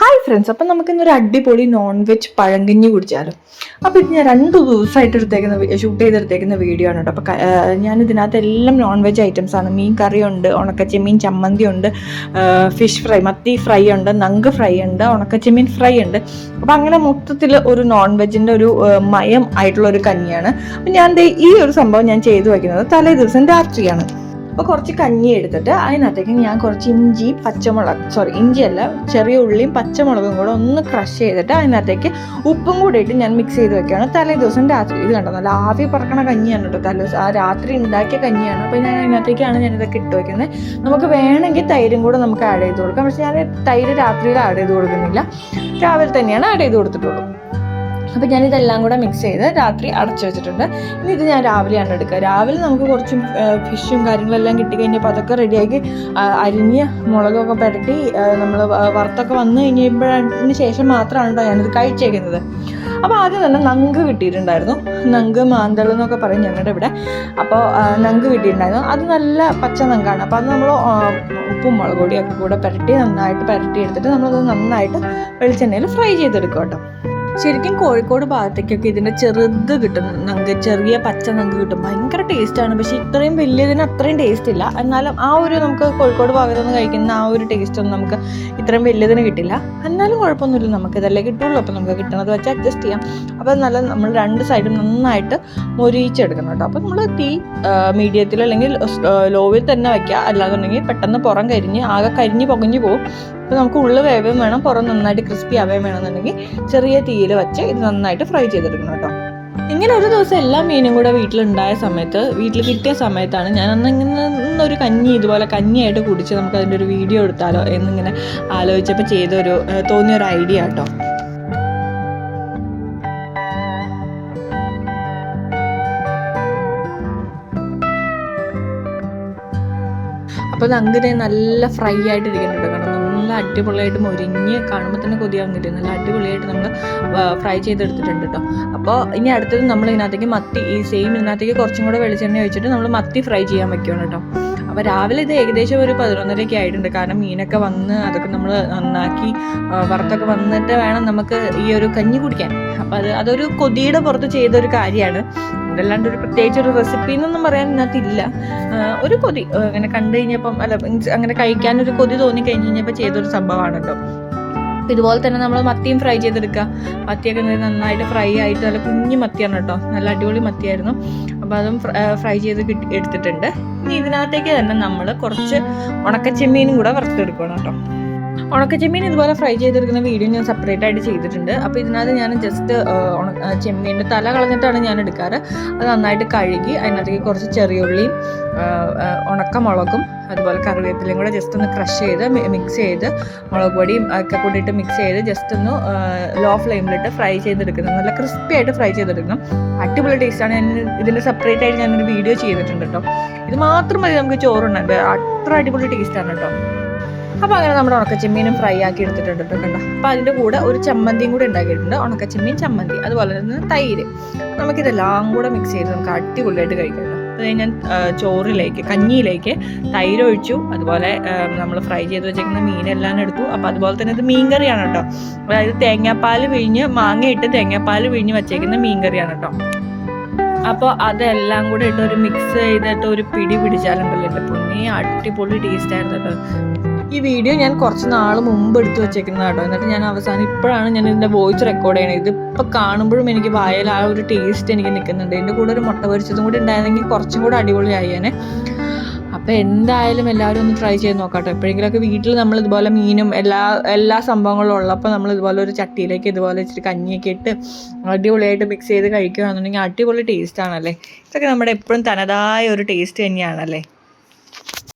Hi friends അപ്പം നമുക്കിന്നൊരു അടിപൊളി നോൺ വെജ് പഴങ്കഞ്ഞി കുടിച്ചാലോ. അപ്പോൾ ഇത് ഞാൻ രണ്ട് ദിവസമായിട്ട് എടുത്തേക്കുന്ന ഷൂട്ട് ചെയ്തെടുത്തേക്കുന്ന വീഡിയോ ആണ് കേട്ടോ. അപ്പോൾ ഞാൻ ഇതിനകത്ത് എല്ലാം നോൺ വെജ് ഐറ്റംസ് ആണ്. മീൻ കറി ഉണ്ട് ഉണക്കച്ചെമ്മീൻ ചമ്മന്തി ഉണ്ട് ഫിഷ് ഫ്രൈ മത്തി ഫ്രൈ ഉണ്ട് നങ്ക് ഫ്രൈ ഉണ്ട് ഉണക്കച്ചെമ്മീൻ ഫ്രൈ ഉണ്ട്. അപ്പോൾ അങ്ങനെ മൊത്തത്തിൽ ഒരു നോൺ വെജിന്റെ ഒരു മയം ആയിട്ടുള്ള ഒരു കഞ്ഞിയാണ്. അപ്പം ഞാൻ ഈ ഒരു സംഭവം ഞാൻ ചെയ്തു വയ്ക്കുന്നത് തലേ ദിവസം രാത്രിയാണ്. അപ്പോൾ കുറച്ച് കഞ്ഞി എടുത്തിട്ട് അതിനകത്തേക്ക് ഞാൻ കുറച്ച് ഇഞ്ചി പച്ചമുളക് സോറി ഇഞ്ചി അല്ല ചെറിയ ഉള്ളിയും പച്ചമുളകും കൂടെ ഒന്ന് ക്രഷ് ചെയ്തിട്ട് അതിനകത്തേക്ക് ഉപ്പും കൂടെ ഇട്ട് ഞാൻ മിക്സ് ചെയ്ത് വെക്കുകയാണ്. തലേ ദിവസം രാത്രി ഇത് കണ്ടോ നല്ല ആവി പറക്കണ കഞ്ഞിയാണ് കേട്ടോ. തലേ ദിവസം ആ രാത്രി ഉണ്ടാക്കിയ കഞ്ഞിയാണ്. അപ്പോൾ ഞാൻ അതിനകത്തേക്കാണ് ഞാൻ ഇതൊക്കെ ഇട്ട് വെക്കുന്നത്. നമുക്ക് വേണമെങ്കിൽ തൈരും കൂടെ നമുക്ക് ആഡ് ചെയ്ത് കൊടുക്കാം. പക്ഷേ ഞാൻ തൈര് രാത്രിയിൽ ആഡ് ചെയ്ത് കൊടുക്കുന്നില്ല. രാവിലെ തന്നെയാണ് ആഡ് ചെയ്ത് കൊടുത്തിട്ടുള്ളൂ. അപ്പോൾ ഞാനിതെല്ലാം കൂടെ മിക്സ് ചെയ്ത് രാത്രി അടച്ചു വെച്ചിട്ടുണ്ട്. ഇനി ഇത് ഞാൻ രാവിലെയാണ് എടുക്കുക. രാവിലെ നമുക്ക് കുറച്ചും ഫിഷും കാര്യങ്ങളെല്ലാം കിട്ടിക്കഴിഞ്ഞപ്പോൾ അതൊക്കെ റെഡിയാക്കി അരിഞ്ഞ് മുളകൊക്കെ പുരട്ടി നമ്മൾ വറുത്തൊക്കെ വന്നു കഴിഞ്ഞപ്പോഴതിന് ശേഷം മാത്രമാണ് കേട്ടോ ഞാനിത് കഴിച്ചേക്കുന്നത്. അപ്പോൾ ആദ്യം തന്നെ നങ്ക് കിട്ടിയിട്ടുണ്ടായിരുന്നു. നങ്ക് മാന്തൾ എന്നൊക്കെ പറയും ഞങ്ങളുടെ ഇവിടെ. അപ്പോൾ നങ്ക് കിട്ടിയിട്ടുണ്ടായിരുന്നു. അത് നല്ല പച്ച നങ്കാണ്. അപ്പോൾ അത് നമ്മൾ ഉപ്പും മുളക് കൂടെ പുരട്ടി നന്നായിട്ട് പുരട്ടി എടുത്തിട്ട് നമ്മളത് നന്നായിട്ട് വെളിച്ചെണ്ണയിൽ ഫ്രൈ ചെയ്തെടുക്കും കേട്ടോ ശരിക്കും കോഴിക്കോട് ഭാഗത്തേക്കൊക്കെ ഇതിന്റെ ചെറുത് കിട്ടും. നമുക്ക് ചെറിയ പച്ച നങ്ക് കിട്ടും. ഭയങ്കര ടേസ്റ്റാണ് പക്ഷേ ഇത്രയും വലിയതിന് അത്രയും ടേസ്റ്റ് ഇല്ല. എന്നാലും ആ ഒരു നമുക്ക് കോഴിക്കോട് ഭാഗത്ത് നിന്ന് കഴിക്കുന്ന ആ ഒരു ടേസ്റ്റ് ഒന്നും നമുക്ക് ഇത്രയും വലിയതിന് കിട്ടില്ല. എന്നാലും കുഴപ്പമൊന്നുമില്ല. നമുക്ക് ഇതല്ലേ കിട്ടുള്ളൂ. അപ്പോൾ നമുക്ക് കിട്ടണത് വെച്ച് അഡ്ജസ്റ്റ് ചെയ്യാം. അപ്പോൾ നല്ല നമ്മൾ രണ്ട് സൈഡും നന്നായിട്ട് മൊരിയിച്ചെടുക്കണം കേട്ടോ. അപ്പോൾ നമ്മൾ തീ മീഡിയത്തിൽ അല്ലെങ്കിൽ ലോവിൽ തന്നെ വയ്ക്കുക അല്ലാന്നുണ്ടെങ്കിൽ പെട്ടെന്ന് പുറം കരിഞ്ഞ് ആകെ കരിഞ്ഞ് പൊകഞ്ഞ് പോകും അപ്പോൾ നമുക്ക് ഉള്ളു വേവേം വേണം പുറം നന്നായിട്ട് ക്രിസ്പി ആവേം വേണമെന്നുണ്ടെങ്കിൽ ചെറിയ തീയിൽ വെച്ച് ഇത് നന്നായിട്ട് ഫ്രൈ ചെയ്തെടുക്കണം കേട്ടോ. ഇങ്ങനെ ഒരു ദിവസം എല്ലാ മീനും കൂടെ വീട്ടിലുണ്ടായ സമയത്ത് വീട്ടിൽ കിട്ടിയ സമയത്താണ് ഞാൻ അന്ന് ഇങ്ങനെ ഒരു കഞ്ഞി ഇതുപോലെ കഞ്ഞിയായിട്ട് കുടിച്ച് നമുക്ക് അതിന്റെ ഒരു വീഡിയോ എടുത്താലോ എന്നിങ്ങനെ ആലോചിച്ചപ്പോൾ ചെയ്തൊരു തോന്നിയൊരു ഐഡിയ കേട്ടോ. അപ്പോൾ അങ്ങനെ നല്ല ഫ്രൈ ആയിട്ട് ഇരിക്കുന്നുണ്ട് കാരണം നല്ല അടിപൊളിയായിട്ട് മൊരിഞ്ഞ് കാണുമ്പോൾ തന്നെ കൊതിയാകുന്നില്ല നല്ല അടിപൊളിയായിട്ട് നമ്മൾ ഫ്രൈ ചെയ്തെടുത്തിട്ടുണ്ട് കേട്ടോ അപ്പോൾ ഇനി അടുത്തത് നമ്മൾ ഇതിനകത്തേക്ക് മത്തി ഈ സെയിം ഇതിനകത്തേക്ക് കുറച്ചും കൂടെ വെളിച്ചെണ്ണ ഒഴിച്ചിട്ട് നമ്മൾ മത്തി ഫ്രൈ ചെയ്യാൻ വെക്കുകയാണ് കേട്ടോ അപ്പോൾ രാവിലെ ഇത് ഏകദേശം ഒരു പതിനൊന്നരയൊക്കെ ആയിട്ടുണ്ട്. കാരണം മീനൊക്കെ വന്ന് അതൊക്കെ നമ്മൾ നന്നാക്കി വറുത്തൊക്കെ വന്നിട്ട് വേണം നമുക്ക് ഈ ഒരു കഞ്ഞി കുടിക്കാൻ. അപ്പോൾ അത് അതൊരു കൊതിയുടെ പുറത്ത് ചെയ്ത ഒരു കാര്യമാണ്. അതല്ലാണ്ട് ഒരു പ്രത്യേകിച്ച് ഒരു റെസിപ്പി എന്നൊന്നും പറയാൻ ഇതിനകത്തില്ല. ഒരു കൊതി. അങ്ങനെ കണ്ടു കഴിഞ്ഞപ്പം അല്ല അങ്ങനെ കഴിക്കാൻ ഒരു കൊതി തോന്നി കഴിഞ്ഞ് കഴിഞ്ഞപ്പോൾ ചെയ്തൊരു സംഭവമാണ് കേട്ടോ അപ്പൊ ഇതുപോലെ തന്നെ നമ്മൾ മത്തിയും ഫ്രൈ ചെയ്തെടുക്കുക. മത്തിയൊക്കെ നന്നായിട്ട് ഫ്രൈ ആയിട്ട് നല്ല കുഞ്ഞു മത്തിയാണ് കേട്ടോ. നല്ല അടിപൊളി മത്തിയായിരുന്നു. അപ്പോൾ അതും ഫ്രൈ ചെയ്ത് കിട്ടി എടുത്തിട്ടുണ്ട്. ഇനി ഇതിനകത്തേക്ക് തന്നെ നമ്മൾ കുറച്ച് ഉണക്കച്ചെമ്മീനും കൂടെ വറുത്തെടുക്കണം കേട്ടോ. ഉണക്കച്ചെമ്മീൻ ഇതുപോലെ ഫ്രൈ ചെയ്തെടുക്കുന്ന വീഡിയോ ഞാൻ സെപ്പറേറ്റ് ആയിട്ട് ചെയ്തിട്ടുണ്ട്. അപ്പോൾ ഇതിനകത്ത് ഞാൻ ജസ്റ്റ് ചെമ്മീന്റെ തല കളഞ്ഞിട്ടാണ് ഞാൻ എടുക്കാറ്. അത് നന്നായിട്ട് കഴുകി അതിനകത്തേക്ക് കുറച്ച് ചെറിയ ഉള്ളിയും ഉണക്കമുളകും അതുപോലെ കറിവേപ്പിലയും കൂടെ ജസ്റ്റ് ഒന്ന് ക്രഷ് ചെയ്ത് മിക്സ് ചെയ്ത് മുളക് പൊടിയും ഒക്കെ കൂടിയിട്ട് മിക്സ് ചെയ്ത് ജസ്റ്റ് ഒന്ന് ലോ ഫ്ലെയിമിലിട്ട് ഫ്രൈ ചെയ്തെടുക്കുന്നത്. നല്ല ക്രിസ്പി ആയിട്ട് ഫ്രൈ ചെയ്തെടുക്കണം. അടിപൊളി ടേസ്റ്റാണ് ഞാൻ ഇതിന്റെ സെപ്പറേറ്റ് ആയിട്ട് ഞാനൊരു വീഡിയോ ചെയ്തിട്ടുണ്ട് കേട്ടോ ഇത് മാത്രം മതി നമുക്ക് ചോറുണ്ടാകും അത്ര അടിപൊളി ടേസ്റ്റാണ് കേട്ടോ അപ്പോൾ അങ്ങനെ നമ്മുടെ ഉണക്കച്ചെമ്മീനും ഫ്രൈ ആക്കി എടുത്തിട്ടുണ്ട് കേട്ടോ അപ്പോൾ അതിന്റെ കൂടെ ഒരു ചമ്മന്തിയും കൂടെ ഉണ്ടാക്കിയിട്ടുണ്ട്. ഉണക്കച്ചെമ്മീൻ ചമ്മന്തി അതുപോലെ തന്നെ തൈര്. നമുക്കിതെല്ലാം കൂടെ മിക്സ് ചെയ്ത് നമുക്ക് അടിപൊളിയായിട്ട് കഴിക്കാം അത് ഞാൻ ചോറിലേക്ക് കഞ്ഞിയിലേക്ക് തൈര് ഒഴിച്ചു. അതുപോലെ നമ്മൾ ഫ്രൈ ചെയ്ത് വെച്ചേക്കുന്ന മീനെല്ലാം എടുത്തു. അപ്പോൾ അതുപോലെ തന്നെ ഇത് മീൻകറിയാണ് കേട്ടോ അതായത് തേങ്ങാപ്പാൽ പിഴിഞ്ഞ് മാങ്ങയിട്ട് തേങ്ങാപ്പാൽ പിഴിഞ്ഞ് വെച്ചേക്കുന്ന മീൻകറിയാണ് കേട്ടോ അപ്പോൾ അതെല്ലാം കൂടെ ഇട്ട് ഒരു മിക്സ് ചെയ്തിട്ട് ഒരു പിടി പിടിച്ചാലുണ്ടല്ലോ എന്റെ പൊന്നി അടിപൊളി ടേസ്റ്റ് ആയിരുന്നു കേട്ടോ. ഈ വീഡിയോ ഞാൻ കുറച്ച് നാൾ മുമ്പ് എടുത്തു വെച്ചേക്കുന്നത് കേട്ടോ. എന്നിട്ട് ഞാൻ അവസാനം ഇപ്പോഴാണ് ഞാൻ ഇതിന്റെ വോയിസ് റെക്കോർഡ് ചെയ്യണത്. ഇതിപ്പോൾ കാണുമ്പോഴും എനിക്ക് വായൽ ആ ഒരു ടേസ്റ്റ് എനിക്ക് നിൽക്കുന്നുണ്ട് എന്റെ കൂടെ ഒരു മുട്ട പൊരിച്ചതും കൂടി ഉണ്ടായിരുന്നെങ്കിൽ കുറച്ചും കൂടെ അടിപൊളിയായേനെ അപ്പോൾ എന്തായാലും എല്ലാവരും ഒന്ന് ട്രൈ ചെയ്ത് നോക്കാട്ടോ. എപ്പോഴെങ്കിലുമൊക്കെ വീട്ടിൽ നമ്മൾ ഇതുപോലെ മീനും എല്ലാ എല്ലാ സംഭവങ്ങളും ഉള്ളപ്പോൾ നമ്മൾ ഇതുപോലെ ഒരു ചട്ടിയിലേക്ക് ഇതുപോലെ ഇച്ചിരി കഞ്ഞിയൊക്കെ ഇട്ട് അടിപൊളിയായിട്ട് മിക്സ് ചെയ്ത് കഴിക്കുകയാണെന്നുണ്ടെങ്കിൽ അടിപൊളി ടേസ്റ്റ് ആണല്ലേ? ഇതൊക്കെ നമ്മുടെ എപ്പോഴും തനതായ ഒരു ടേസ്റ്റ് തന്നെയാണല്ലേ?